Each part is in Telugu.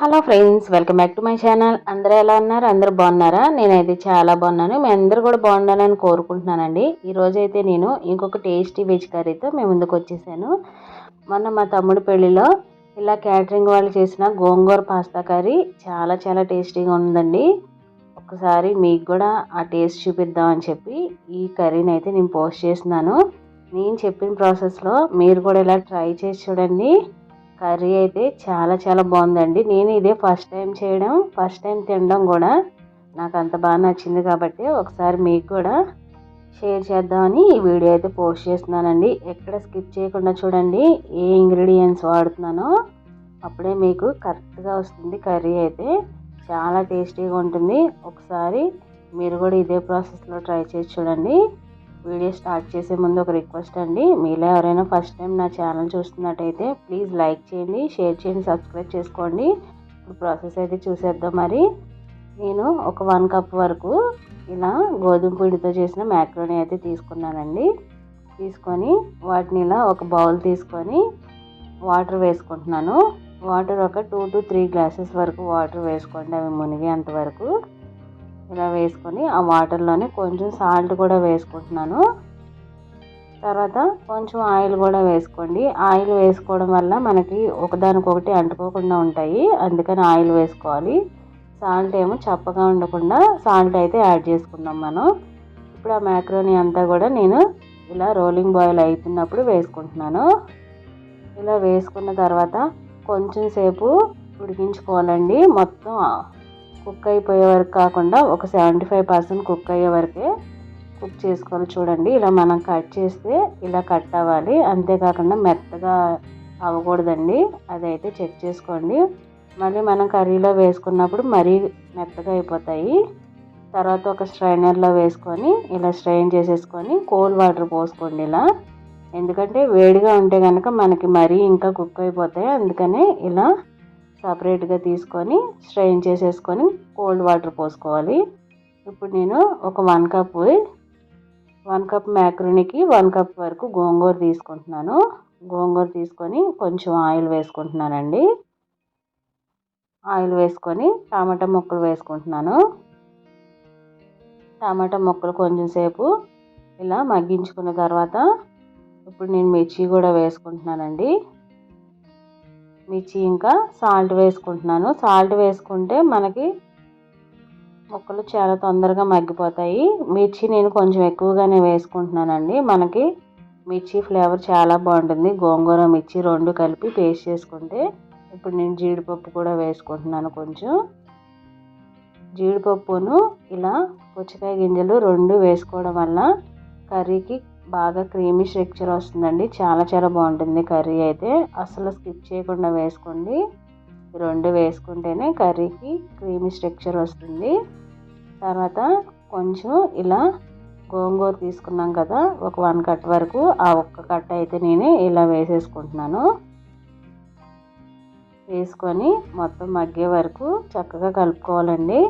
Hello friends welcome back to my channel. అందరూ ఎలా ఉన్నారు? అందరూ బాగున్నారా? నేనైతే చాలా బాగున్నాను. మీ అందరూ కూడా బాగుండాలని కోరుకుంటున్నానండి. ఈరోజు అయితే నేను ఇంకొక టేస్టీ వెజ్ కర్రీతో మేము ముందుకు వచ్చేసాను. మొన్న మా తమ్ముడి పెళ్ళిలో ఇలా క్యాటరింగ్ వాళ్ళు చేసిన గోంగూర పాస్తా కర్రీ చాలా చాలా టేస్టీగా ఉందండి. ఒకసారి మీకు కూడా ఆ టేస్ట్ చూపిద్దామని చెప్పి ఈ కర్రీని అయితే నేను పోస్ట్ చేస్తున్నాను. నేను చెప్పిన ప్రాసెస్లో మీరు కూడా ఇలా ట్రై చేసి చూడండి. కర్రీ అయితే చాలా చాలా బాగుందండి. నేను ఇదే ఫస్ట్ టైం చేయడం ఫస్ట్ టైం తినడం కూడా నాకు అంత బాగా నచ్చింది కాబట్టి ఒకసారి మీకు కూడా షేర్ చేద్దామని ఈ వీడియో అయితే పోస్ట్ చేస్తున్నానండి. ఎక్కడ స్కిప్ చేయకుండా చూడండి ఏ ఇంగ్రీడియంట్స్ వాడుతున్నానో. అప్పుడే మీకు కరెక్ట్గా వస్తుంది కర్రీ అయితే. చాలా టేస్టీగా ఉంటుంది. ఒకసారి మీరు కూడా ఇదే ప్రాసెస్లో ట్రై చేసి చూడండి. వీడియో స్టార్ట్ చేసే ముందు ఒక రిక్వెస్ట్ అండి. మీలో ఎవరైనా ఫస్ట్ టైం నా ఛానల్ చూస్తున్నట్టయితే ప్లీజ్ లైక్ చేయండి షేర్ చేయండి సబ్స్క్రైబ్ చేసుకోండి. ఇప్పుడు ప్రాసెస్ అయితే చూసేద్దాం మరి. నేను ఒక వన్ కప్ వరకు ఇలా గోధుమ పిండితో చేసిన మ్యాక్రోని అయితే తీసుకున్నానండి. తీసుకొని వాటిని ఇలా ఒక బౌల్ తీసుకొని వాటర్ వేసుకుంటున్నాను. వాటర్ ఒక టూ టు త్రీ గ్లాసెస్ వరకు వాటర్ వేసుకోండి. అవి మునిగేంత వరకు. ఇలా వేసుకొని ఆ వాటర్లోనే కొంచెం సాల్ట్ కూడా వేసుకుంటున్నాను. తర్వాత కొంచెం ఆయిల్ కూడా వేసుకోండి. ఆయిల్ వేసుకోవడం వల్ల మనకి ఒకదానికొకటి అంటుకోకుండా ఉంటాయి. అందుకని ఆయిల్ వేసుకోవాలి. సాల్ట్ ఏమో చప్పగా ఉండకుండా సాల్ట్ అయితే యాడ్ చేసుకుందాం మనం. ఇప్పుడు ఆ మ్యాక్రోని అంతా కూడా నేను ఇలా రోలింగ్ బాయిల్ అవుతున్నప్పుడు వేసుకుంటున్నాను. ఇలా వేసుకున్న తర్వాత కొంచెం సేపు ఉడికించుకోవాలండి. మొత్తం కుక్ అయిపోయే వరకు కాకుండా ఒక సెవెంటీ ఫైవ్ పర్సెంట్ కుక్ అయ్యే వరకే కుక్ చేసుకోవాలి చూడండి. ఇలా మనం కట్ చేస్తే ఇలా కట్ అవ్వాలి. అంతేకాకుండా మెత్తగా అవ్వకూడదండి. అదైతే చెక్ చేసుకోండి. మళ్ళీ మనం కర్రీలో వేసుకున్నప్పుడు మరీ మెత్తగా అయిపోతాయి. తర్వాత ఒక స్ట్రైనర్లో వేసుకొని ఇలా స్ట్రైన్ చేసేసుకొని కోల్డ్ వాటర్ పోసుకోండి ఇలా. ఎందుకంటే వేడిగా ఉంటే కనుక మనకి మరీ ఇంకా కుక్ అయిపోతాయి. అందుకనే ఇలా సపరేట్గా తీసుకొని స్ట్రెయిన్ చేసేసుకొని కోల్డ్ వాటర్ పోసుకోవాలి. ఇప్పుడు నేను ఒక వన్ కప్ వన్ కప్ మ్యాక్రోనికి వన్ కప్ వరకు గోంగూర తీసుకుంటున్నాను. గోంగూర తీసుకొని కొంచెం ఆయిల్ వేసుకుంటున్నానండి. ఆయిల్ వేసుకొని టమాటా ముక్కలు వేసుకుంటున్నాను. టమాటా ముక్కలు కొంచెం సేపు ఇలా మగ్గించుకున్న తర్వాత ఇప్పుడు నేను మిర్చి కూడా వేసుకుంటున్నానండి. మిర్చి ఇంకా సాల్ట్ వేసుకుంటున్నాను. సాల్ట్ వేసుకుంటే మనకి ముక్కలు చాలా తొందరగా మగ్గిపోతాయి. మిర్చి నేను కొంచెం ఎక్కువగానే వేసుకుంటున్నానండి. మనకి మిర్చి ఫ్లేవర్ చాలా బాగుంటుంది. గోంగూర మిర్చి రెండు కలిపి పేస్ట్ చేసుకుంటే ఇప్పుడు నేను జీడిపప్పు కూడా వేసుకుంటున్నాను కొంచెం. జీడిపప్పును ఇలా పుచ్చకాయ గింజలు రెండు వేసుకోవడం వల్ల కర్రీకి బాగా క్రీమీ స్ట్రక్చర్ వస్తుందండి. చాలా చాలా బాగుంటుంది కర్రీ అయితే. అసలు స్కిప్ చేయకుండా వేసుకోండి. రెండు వేసుకుంటేనే కర్రీకి క్రీమీ స్ట్రక్చర్ వస్తుంది. తర్వాత కొంచెం ఇలా గోంగూర తీసుకున్నాం కదా ఒక వన్ కట్ వరకు. ఆ ఒక్క కట్ అయితే నేను ఇలా వేసేసుకుంటున్నాను. వేసుకొని మొత్తం మగ్గే వరకు చక్కగా కలుపుకోవాలండి.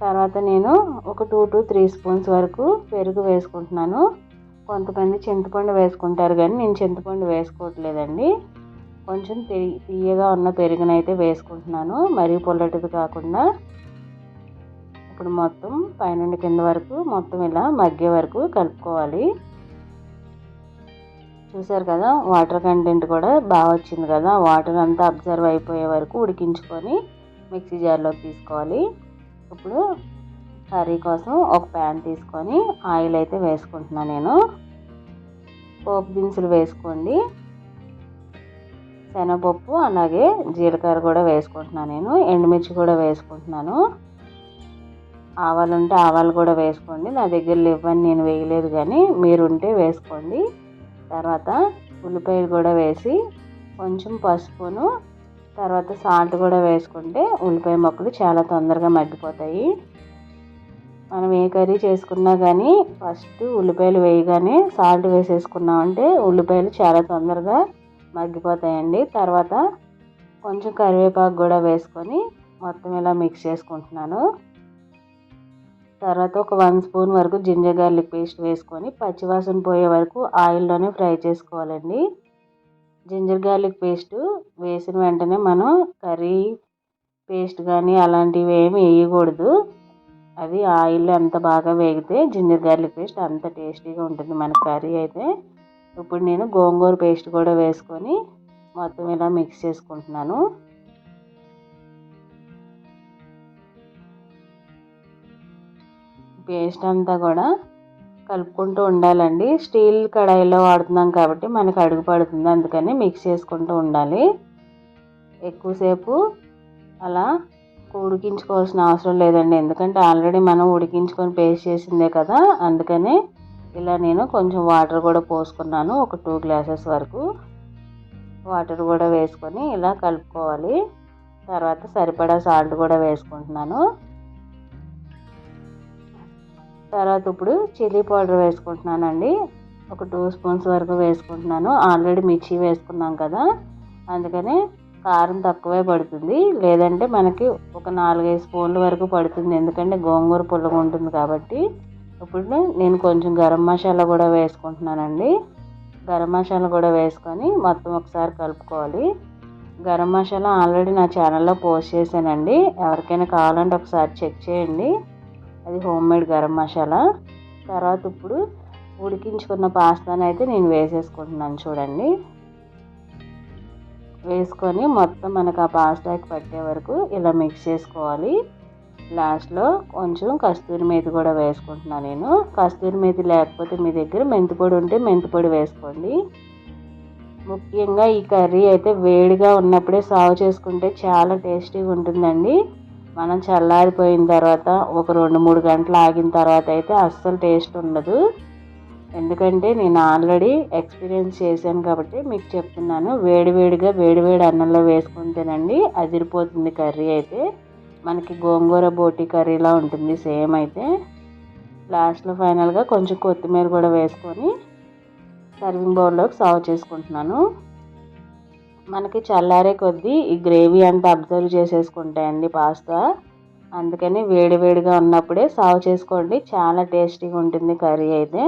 తర్వాత నేను ఒక టూ టు త్రీ స్పూన్స్ వరకు పెరుగు వేసుకుంటున్నాను. కొంతమంది చింతపండు వేసుకుంటారు కానీ నేను చింతపండు వేసుకోవట్లేదండి. కొంచెం తీయగా ఉన్న పెరుగునైతే వేసుకుంటున్నాను. మరీ పొల్లటిది కాకుండా ఇప్పుడు మొత్తం పైనుండి కింద వరకు మొత్తం ఇలా మగ్గే వరకు కలుపుకోవాలి. చూసారు కదా వాటర్ కంటెంట్ కూడా బాగా వచ్చింది కదా. వాటర్ అంతా అబ్జర్వ్ అయిపోయే వరకు ఉడికించుకొని మిక్సీ జార్లోకి తీసుకోవాలి. ఇప్పుడు కర్రీ కోసం ఒక ప్యాన్ తీసుకొని ఆయిల్ అయితే వేసుకుంటున్నాను నేను. పోపు దినుసులు వేసుకోండి. శనగపప్పు అలాగే జీలకర్ర కూడా వేసుకుంటున్నాను నేను. ఎండుమిర్చి కూడా వేసుకుంటున్నాను. ఆవాలు ఉంటే ఆవాలు కూడా వేసుకోండి. నా దగ్గర లేవని నేను వేయలేదు కానీ మీరు ఉంటే వేసుకోండి. తర్వాత ఉల్లిపాయలు కూడా వేసి కొంచెం పసుపును తర్వాత సాల్ట్ కూడా వేసుకుంటే ఉల్లిపాయ మొక్కలు చాలా తొందరగా మగ్గిపోతాయి. మనం ఏ కర్రీ చేసుకున్నా కానీ ఫస్ట్ ఉల్లిపాయలు వేయగానే సాల్ట్ వేసేసుకున్నామంటే ఉల్లిపాయలు చాలా తొందరగా మగ్గిపోతాయండి. తర్వాత కొంచెం కరివేపాకు కూడా వేసుకొని మొత్తం ఇలా మిక్స్ చేసుకుంటున్నాను. తర్వాత ఒక వన్ స్పూన్ వరకు జింజర్ గార్లిక్ పేస్ట్ వేసుకొని పచ్చివాసన పోయే వరకు ఆయిల్లోనే ఫ్రై చేసుకోవాలండి. జింజర్ గార్లిక్ పేస్ట్ వేసిన వెంటనే మనం కర్రీ పేస్ట్ కానీ అలాంటివి ఏమి వేయకూడదు. అది ఆయిల్ ఎంత బాగా వేగితే జింజర్ గార్లిక్ పేస్ట్ అంత టేస్టీగా ఉంటుంది మన కర్రీ అయితే. ఇప్పుడు నేను గోంగూర పేస్ట్ కూడా వేసుకొని మొత్తం ఇలా మిక్స్ చేసుకుంటున్నాను. పేస్ట్ అంతా కూడా కలుపుకుంటూ ఉండాలండి. స్టీల్ కడాయిలో వాడుతున్నాం కాబట్టి మనకు అడుగు పడుతుంది. అందుకని మిక్స్ చేసుకుంటూ ఉండాలి. ఎక్కువసేపు అలా ఉడికించుకోవాల్సిన అవసరం లేదండి. ఎందుకంటే ఆల్రెడీ మనం ఉడికించుకొని పేస్ట్ చేసిందే కదా అందుకనే ఇలా నేను కొంచెం వాటర్ కూడా పోసుకున్నాను ఒక టూ గ్లాసెస్ వరకు. వాటర్ కూడా వేసుకొని ఇలా కలుపుకోవాలి. తర్వాత సరిపడా సాల్ట్ కూడా వేసుకుంటున్నాను. తర్వాత ఇప్పుడు చిల్లీ పౌడర్ వేసుకుంటున్నానండి. ఒక టూ స్పూన్స్ వరకు వేసుకుంటున్నాను. ఆల్రెడీ మిర్చి వేసుకున్నాం కదా అందుకనే కారం తక్కువే పడుతుంది. లేదంటే మనకి ఒక నాలుగైదు స్పూన్ల వరకు పడుతుంది. ఎందుకంటే గోంగూర పుల్లగా ఉంటుంది కాబట్టి. ఇప్పుడు నేను కొంచెం గరం మసాలా కూడా వేసుకుంటున్నానండి. గరం మసాలా కూడా వేసుకొని మొత్తం ఒకసారి కలుపుకోవాలి. గరం మసాలా ఆల్రెడీ నా ఛానల్లో పోస్ట్ చేశానండి. ఎవరికైనా కావాలంటే ఒకసారి చెక్ చేయండి. అది హోమ్ మేడ్ గరం మసాలా. తర్వాత ఇప్పుడు ఉడికించుకున్న పాస్తాను అయితే నేను వేసేసుకుంటున్నాను చూడండి. వేసుకొని మొత్తం మనకు ఆ పాస్తాకి పట్టే వరకు ఇలా మిక్స్ చేసుకోవాలి. లాస్ట్లో కొంచెం కస్తూరి మేతి కూడా వేసుకుంటున్నాను నేను. కస్తూరి మేతి లేకపోతే మీ దగ్గర మెంతిపొడి ఉంటే మెంతిపొడి వేసుకోండి. ముఖ్యంగా ఈ కర్రీ అయితే వేడిగా ఉన్నప్పుడే సాగు చేసుకుంటే చాలా టేస్టీగా ఉంటుందండి. మనం చల్లారిపోయిన తర్వాత ఒక రెండు మూడు గంటలు ఆగిన తర్వాత అయితే అస్సలు టేస్ట్ ఉండదు. ఎందుకంటే నేను ఆల్రెడీ ఎక్స్పీరియన్స్ చేశాను కాబట్టి మీకు చెప్తున్నాను. వేడివేడిగా వేడివేడి అన్నంలో వేసుకుని తినండి అదిరిపోతుంది కర్రీ అయితే. మనకి గోంగూర బోటి కర్రీలా ఉంటుంది సేమ్ అయితే. లాస్ట్లో ఫైనల్గా కొంచెం కొత్తిమీర కూడా వేసుకొని సర్వింగ్ బౌల్లోకి సర్వ్ చేసుకుంటున్నాను. మనకి చల్లారే కొద్దీ ఈ గ్రేవీ అంతా అబ్జర్వ్ చేసేసుకుంటాయండి పాస్తా. అందుకని వేడివేడిగా ఉన్నప్పుడే సర్వ్ చేసుకోండి. చాలా టేస్టీగా ఉంటుంది కర్రీ అయితే.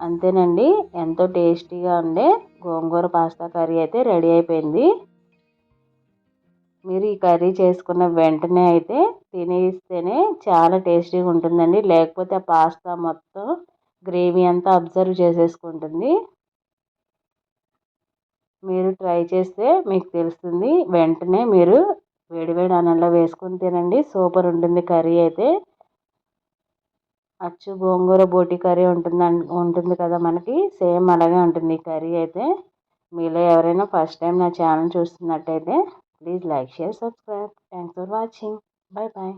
అంతేనండి. ఎంతో టేస్టీగా ఉండే గోంగూర పాస్తా కర్రీ అయితే రెడీ అయిపోయింది. మీరు ఈ కర్రీ చేసుకున్న వెంటనే అయితే తినేస్తేనే చాలా టేస్టీగా ఉంటుందండి. లేకపోతే ఆ పాస్తా మొత్తం గ్రేవీ అంతా అబ్జర్వ్ చేసేసుకుంటుంది. మీరు ట్రై చేస్తే మీకు తెలుస్తుంది. వెంటనే మీరు వేడివేడి అన్నంలో వేసుకుని తినండి. సూపర్ ఉంటుంది కర్రీ అయితే. అచ్చు గోంగూర బోటి కర్రీ ఉంటుంది ఉంటుంది కదా మనకి. సేమ్ అలాగే ఉంటుంది. ఈ కర్రీ అయితే మీలో ఎవరైనా ఫస్ట్ టైం నా ఛానల్ చూస్తున్నట్టయితే please like share subscribe. Thanks for watching. Bye bye